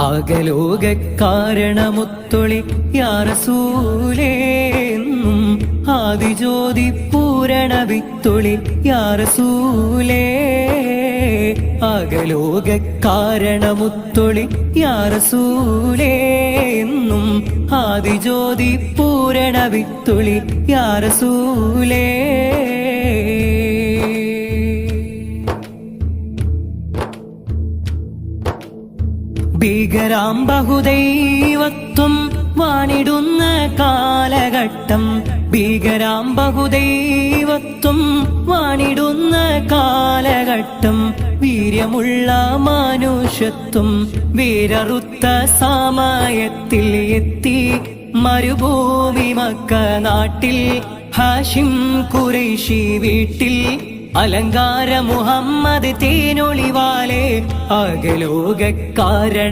അകലോക കാരണമുത്തൊളി യാറസൂലേന്നും ആദിജ്യോതി പൂരണ വിത്തൊളി യാറസൂലേ. അകലോക കാരണമുത്തൊളി യാറസൂലേന്നും ആദിജ്യോതി പൂരണ വിത്തൊളി യാറസൂലേ. ഭീകരാം ബഹുദൈവത്വം വാണിടുന്ന കാലഘട്ടം. ഭീകരാം ബഹുദൈവത്വം വാണിടുന്ന കാലഘട്ടം. വീര്യമുള്ള മനുഷ്യത്വം വീരറുത്ത സമയത്തിൽ എത്തി മരുഭൂമി മക്ക നാട്ടിൽ ഹാഷിം കുറേശി വീട്ടിൽ. അലങ്കാര മുഹമ്മദ് തേനൊളിവാലെ അകലോകക്കാരൻ